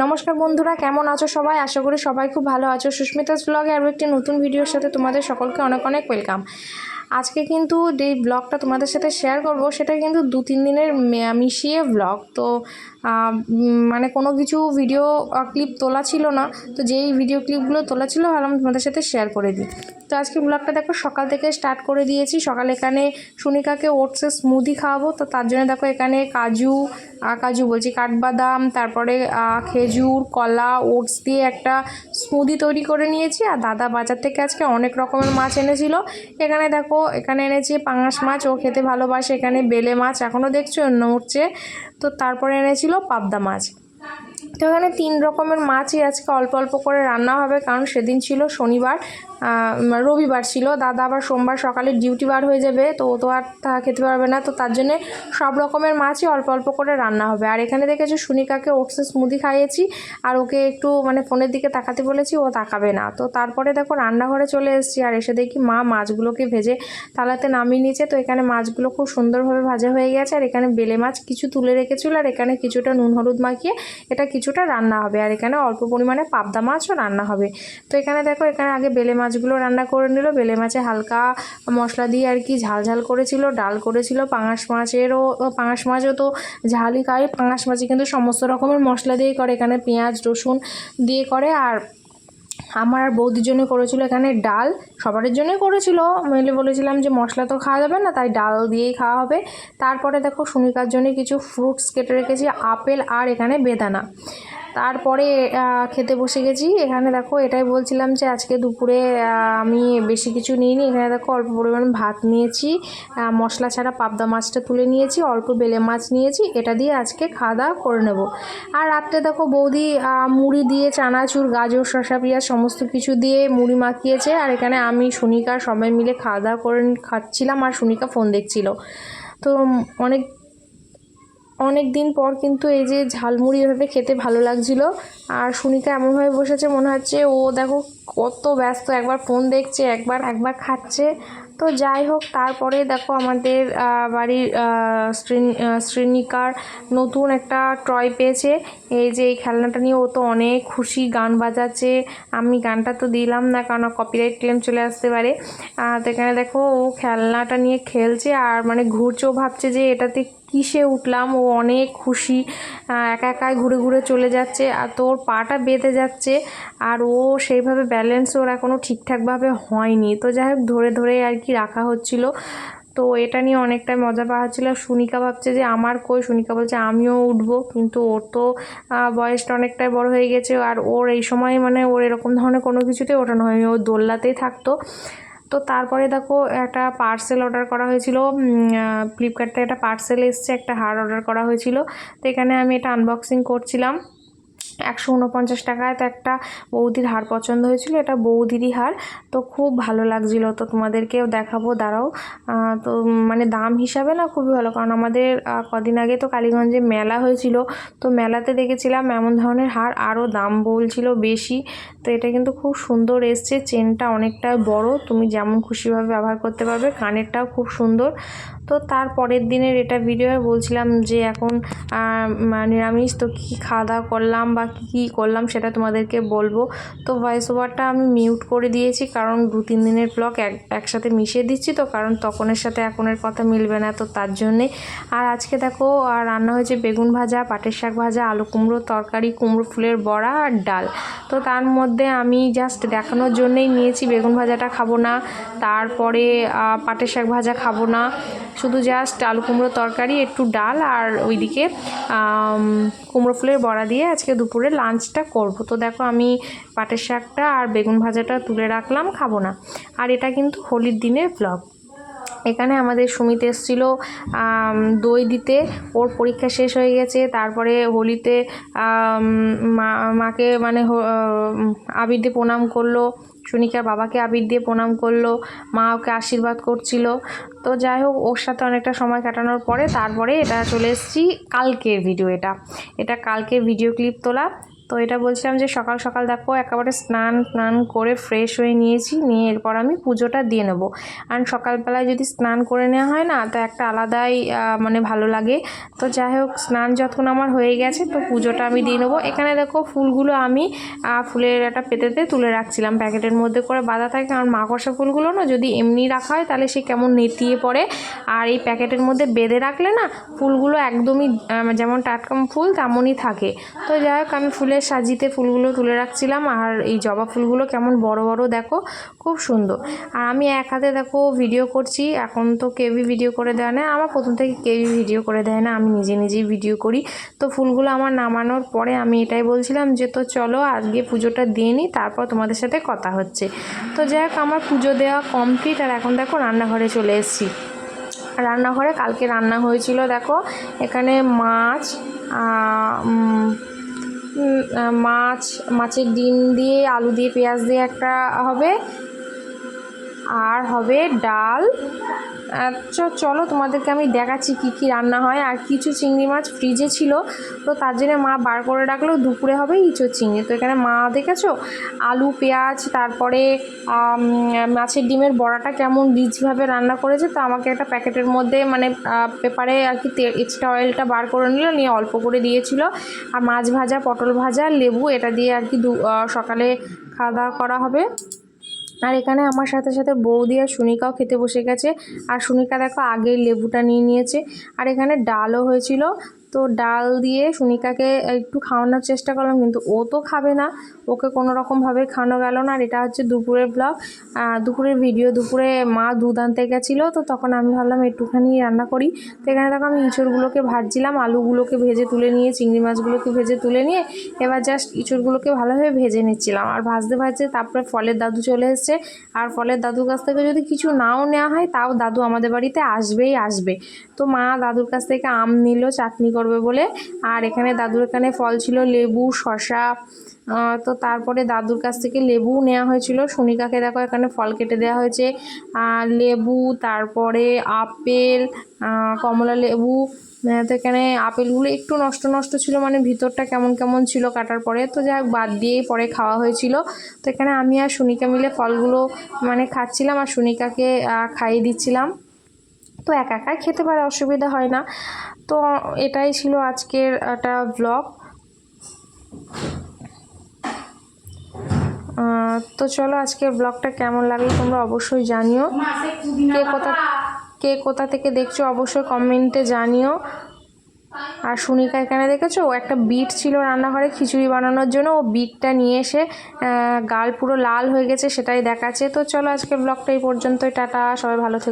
নমস্কার বন্ধুরা, কেমন আছো সবাই? আশা করি সবাই খুব ভালো আছো। সুস্মিতাস ব্লগে আরও একটি নতুন ভিডিওর সাথে তোমাদের সকলকে অনেক অনেক ওয়েলকাম। আজকে কিন্তু যে ব্লগটা তোমাদের সাথে শেয়ার করব, সেটা কিন্তু দু, তিন দিনের মিশিয়ে ব্লগ তো মানে কোনো কিছু ভিডিও ক্লিপ তোলা ছিল না। তো যেই ভিডিও ক্লিপগুলো তোলা ছিল ভাবলাম তোমাদের সাথে শেয়ার করে দিই। তো আজকে ব্লগটা দেখো, সকাল থেকে স্টার্ট করে দিয়েছি। সকাল এখানে সুনিকাকে ওটসের স্মুদি খাওয়াবো। তো তার জন্য দেখো এখানে কাজু কাজু বলছি, কাঠবাদাম, তারপরে খেজুর, কলা ওটস দিয়ে একটা স্মুদি তৈরি করে নিয়েছি। আর দাদা বাজার থেকে আজকে অনেক রকমের মাছ এনেছিল। এখানে দেখো এখানে এনেছি পাঙাশ মাছ, ও খেতে ভালোবাসে। এখানে বেলে মাছ এখনও দেখছ, অন্য উঠছে। তো তারপরে এনেছিল পাবদা মাছ। তো এখানে তিন রকমের মাছই আজকে অল্প অল্প করে রান্না হবে, কারণ সেদিন ছিল শনিবার রবিবার ছিল। দাদা আবার সোমবার সকালে ডিউটি বার হয়ে যাবে, তো ও তো আর তা খেতে পারবে না। তো তার জন্যে সব রকমের মাছই অল্প অল্প করে রান্না হবে। আর এখানে দেখেছ সুনিকাকে ওটসের স্মুদি খাইয়েছি, আর ওকে একটু মানে ফোনের দিকে তাকাতে বলেছি, ও তাকাবে না। তো তারপরে দেখো রান্নাঘরে চলে এসেছি, আর এসে দেখি মা মাছগুলোকে ভেজে তালাতে নামিয়ে নিয়েছে। তো এখানে মাছগুলো খুব সুন্দরভাবে ভাজা হয়ে গেছে, আর এখানে বেলে মাছ কিছু তুলে রেখেছিল, আর এখানে কিছুটা নুন হলুদ মাখিয়ে এটা কিছুটা রান্না হবে। আর এখানে অল্প পরিমাণে পাবদা মাছও রান্না হবে। তো এখানে দেখো, এখানে আগে বেলে মাছগুলো রান্না করে নিল। বেলে মাছে হালকা মশলা দিয়ে আর কি ঝাল ঝাল করেছিল, ডাল করেছিল, পাঙাশ মাছেরও, পাঙাশ মাছও তো ঝালই খায়। পাঙাশ মাছে কিন্তু সমস্ত রকমের মশলা দিয়ে করে। এখানে পেঁয়াজ, রসুন দিয়ে করে। আর আমার আর বৌদির জন্য করেছিল এখানে ডাল সবার জন্যই করেছিল। মেলে বলেছিলাম যে মশলা তো খাওয়া যাবে না, তাই ডাল দিয়েই খাওয়া হবে। তারপরে দেখো সুনিকার জন্য কিছু ফ্রুটস কেটে রেখেছি, আপেল আর এখানে বেদানা। তারপরে খেতে বসে গেছি। এখানে দেখো, এটাই বলছিলাম যে আজকে দুপুরে আমি বেশি কিছু নিইনি। এখানে দেখো, অল্প পরিমাণ ভাত নিয়েছি। মশলা ছাড়া পাবদা মাছটা তুলে নিয়েছি, অল্প বেলে মাছ নিয়েছি। এটা দিয়ে আজকে খাওয়া দাওয়া করে নেব। আর রাত্রে দেখো, বৌদি মুড়ি দিয়ে চানাচুর, গাজর, শসা, পেঁয়াজ সমস্ত কিছু দিয়ে মুড়ি মাখিয়েছে। আর এখানে আমি, সুনিকা সবাই মিলে খাওয়া দাওয়া করে খাচ্ছিলাম। আর সুনিকা ফোন দেখছিল। তো, অনেক অনেক দিন পর কিন্তু এই যে ঝালমুড়ি এভাবে খেতে ভালো লাগছিল। আর সুনিকা এমনভাবে বসেছে, মনে হচ্ছে ও দেখো কত ব্যস্ত, একবার ফোন দেখছে, একবার একবার খাচ্ছে। তো যাই হোক, তারপরে দেখো আমাদের বাড়ির শ্রেণিকার নতুন একটা ট্রয় পেয়েছে। এই যে এই খেলনাটা নিয়ে ও তো অনেক খুশি, গান বাজাচ্ছে। আমি গানটা তো দিলাম না, কারণ কপিরাইট ক্লেম চলে আসতে পারে। তো এখানে দেখো ও খেলনাটা নিয়ে খেলছে, আর মানে ঘুরছে, ও ভাবছে যে এটাতে কিসে উঠলাম, ও অনেক খুশি একা একাই ঘুরে ঘুরে চলে যাচ্ছে, আর তোর পাটা বেঁধে যাচ্ছে, আর ও সেইভাবে ব্যালেন্স ওর এখনও ঠিকঠাকভাবে হয়নি। তো যাই হোক, ধরে ধরে আর কি রাখা হচ্ছিল। তো এটা নিয়ে অনেকটাই মজা পাওয়া হচ্ছিল। সুনিকা ভাবছে যে, আমার কই? সুনিকা বলছে, আমিও উঠবো। কিন্তু ওর তো বয়সটা অনেকটাই বড় হয়ে গেছে। আর ওর এই সময় মানে ওর এরকম ধরনের কোনো কিছুতেই ওঠানো হয়নি। ও দোলনাতেই থাকতো। তো তারপরে দেখো একটা পার্সেল অর্ডার করা হয়েছিল ফ্লিপকার্ট থেকে একটা পার্সেল এসছে, একটা হার অর্ডার করা হয়েছিল। তো এখানে আমি এটা আনবক্সিং করছিলাম। একশো উনপঞ্চাশ টাকায় তো একটা বৌদির হার পছন্দ হয়েছিল, এটা বৌদিরই হার। তো খুব ভালো লাগছিল তো তোমাদেরকেও দেখাবো, দাঁড়াও। তো মানে দাম হিসাবে না খুবই ভালো, কারণ আমাদের কদিন আগে তো কালীগঞ্জে মেলা হয়েছিল। তো মেলাতে দেখেছিলাম এমন ধরনের হার, আরও দাম বলছিল বেশি। তো এটা কিন্তু খুব সুন্দর এসছে, চেনটা অনেকটা বড়, তুমি যেমন খুশিভাবে ব্যবহার করতে পারবে, কানেরটাও খুব সুন্দর। তো তার পরের দিনের এটা ভিডিও বলছিলাম যে এখন নিরামিষ, তো কী খাওয়া দাওয়া করলাম বা কী কী করলাম সেটা তোমাদেরকে বলব। তো ভয়েস ওভারটা আমি মিউট করে দিয়েছি, কারণ দু, তিন দিনের ব্লগ এক, একসাথে মিশিয়ে দিচ্ছি তো, কারণ তখনের সাথে এখনের কথা মিলবে না তো তার জন্যে। আর আজকে দেখো আর রান্না হয়েছে বেগুন ভাজা, পাটের শাক ভাজা, আলু কুমড়ো, তরকারি, কুমড়ো ফুলের বড়া আর ডাল। তো তার মধ্যে আমি জাস্ট দেখানোর জন্যই নিয়েছি, বেগুন ভাজাটা খাব না, তারপরে পাটের শাক ভাজা খাব না। শুধু জাস্ট আলু কুমড়ো তরকারি, একটু ডাল আর ওইদিকে কুমড়ো ফুলের বড়া দিয়ে আজকে দুপুরে লাঞ্চটা করব। তো দেখো আমি পাটের শাকটা আর বেগুন ভাজাটা তুলে রাখলাম, খাব না। আর এটা কিন্তু হোলির দিনের ব্লগ এখানে আমাদের সুমিত এসেছিল দই দিতে। ওর পরীক্ষা শেষ হয়ে গেছে, তারপরে হোলিতে মা, মাকে মানে আবির দিয়ে প্রণাম করল। সুনিকার বাবাকে আবির দিয়ে প্রণাম করল, মা ওকে আশীর্বাদ করছিল। তো যাই হোক, ওর সাথে অনেকটা সময় কাটানোর পরে তারপরে এটা চলে এসেছি কালকের ভিডিও এটা। এটা কালকের ভিডিও ক্লিপ তোলা। তো এটা বলছিলাম যে সকাল সকাল দেখো একেবারে স্নান স্নান করে ফ্রেশ হয়ে নিয়েছি, নিয়ে এরপর আমি পুজোটা দিয়ে নেব। আর সকালবেলায় যদি স্নান করে নেওয়া হয় না, তো একটা আলাদাই মানে ভালো লাগে। তো যাই হোক, স্নান যখন আমার হয়ে গেছে, তো পুজোটা আমি দিয়ে নেব। এখানে দেখো ফুলগুলো আমি ফুলের একটা পেতেতে তুলে রাখছিলাম। প্যাকেটের মধ্যে করে বাঁধা থাকে, কারণ মাকড়সা ফুলগুলো না যদি এমনি রাখা হয়, তাহলে সে কেমন নেতিয়ে পড়ে। আর এই প্যাকেটের মধ্যে বেঁধে রাখলে না, ফুলগুলো একদমই যেমন টাটকা ফুল, তেমনই থাকে। তো যাই হোক, আমি ফুলের সাজিতে ফুলগুলো তুলে রাখছিলাম, আর এই জবা ফুলগুলো কেমন বড় বড় দেখো, খুব সুন্দর। আর আমি এক হাতে দেখো ভিডিও করছি, এখন তো কেউই ভিডিও করে দেয় না, আমার প্রথম থেকে কেউই ভিডিও করে দেয় না, আমি নিজে নিজেই ভিডিও করি। তো ফুলগুলো আমার নামানোর পরে আমি এটাই বলছিলাম যে, তো চলো আজকে পুজোটা দিয়ে নিই, তারপর তোমাদের সাথে কথা হচ্ছে। তো যাই হোক, আমার পুজো দেওয়া কমপ্লিট আর এখন দেখো রান্নাঘরে চলে এসেছি। রান্নাঘরে কালকে রান্না হয়েছিল, দেখো, এখানে মাছ মাছ মাছের ডিম দিয়ে আলু দিয়ে পেঁয়াজ দিয়ে একটা হবে। আর হবে ডাল। আচ্ছা চলো তোমাদেরকে আমি দেখাচ্ছি কি কি রান্না হয়। আর কিছু চিংড়ি মাছ ফ্রিজে ছিল, তো তার জন্য মা বার করে রাখল। দুপুরে হবে ইঁচোর চিংড়ি। তো এখানে মা দেখেছ? আলু, পেঁয়াজ, তারপরে মাছের ডিমের বড়াটা কেমন রিচভাবে রান্না করেছে, তো আমাকে একটা প্যাকেটের মধ্যে মানে পেপারে আর কি তেল এক্সট্রা অয়েলটা বার করে নিল, নিয়ে অল্প করে দিয়েছিল। আর মাছ ভাজা, পটল ভাজা, লেবু, এটা দিয়ে আর কি দু- সকালে খাওয়া দাওয়া করা হবে। আর এখানে আমার সাথে সাথে বৌদি আর সুনিকাও খেতে বসে গেছে। আর সুনিকা দেখো আগে লেবুটা নিয়ে নিয়েছে। আর এখানে ডালও হয়েছিল। তো ডাল দিয়ে সুনিকাকে একটু খাওয়ানোর চেষ্টা করলাম, কিন্তু ও তো খাবে না। ওকে কোনো রকমভাবে খাওয়ানো গেল না, আর এটা হচ্ছে দুপুরের ব্লগ দুপুরের ভিডিও দুপুরে মা দুধ আনতে গেছিল, তো তখন আমি ভাবলাম একটুখানি রান্না করি। তো এখানে দেখো আমি ইঁচড়গুলোকে ভাজছিলাম, আলুগুলোকে ভেজে তুলে নিয়ে, চিংড়ি মাছগুলোকে ভেজে তুলে নিয়ে, এবার জাস্ট ইঁচড়গুলোকে ভালোভাবে ভেজে নিচ্ছিলাম। আর ভাজতে ভাজতে তারপরে ফলের দাদু চলে এসছে। আর ফলের দাদুর কাছ থেকে যদি কিছু নাও নেওয়া হয়, তাও দাদু আমাদের বাড়িতে আসবেই আসবে। তো মা দাদুর কাছ থেকে আম নিল, চাটনি করবে বলে। আর এখানে দাদুর এখানে ফল ছিল লেবু শশা তো তারপরে দাদুর কাছ থেকে লেবু নেওয়া হয়েছিল। সুনিকাকে দেখো এখানে ফল কেটে দেওয়া হয়েছে। লেবু, তারপরে আপেল কমলা লেবু তো এখানে আপেলগুলো একটু নষ্ট নষ্ট ছিল মানে ভিতরটা কেমন কেমন ছিল কাটার পরে। তো যাই বাদ দিয়েই পরে খাওয়া হয়েছিল। তো এখানে আমি আর সুনিকা মিলে ফলগুলো মানে খাচ্ছিলাম আর সুনিকাকে খাইয়ে দিচ্ছিলাম। তো একা একাই খেতে পারে, অসুবিধা হয় না। তো এটাই ছিল আজকের একটা ব্লগ তো চলো আজকের ব্লগটা কেমন লাগল তোমরা অবশ্যই জানিও। কে কোথা কে কোথা থেকে দেখছ অবশ্যই কমেন্টে জানিও। আর সুনিকা এখানে দেখেছ? ও একটা বিট ছিল রান্নাঘরে খিচুড়ি বানানোর জন্য। ও বিটটা নিয়ে এসে গাল পুরো লাল হয়ে গেছে সেটাই দেখাচ্ছে। তো চলো আজকের ব্লগটা এই পর্যন্তই। টাটা, সবাই ভালো থেকো।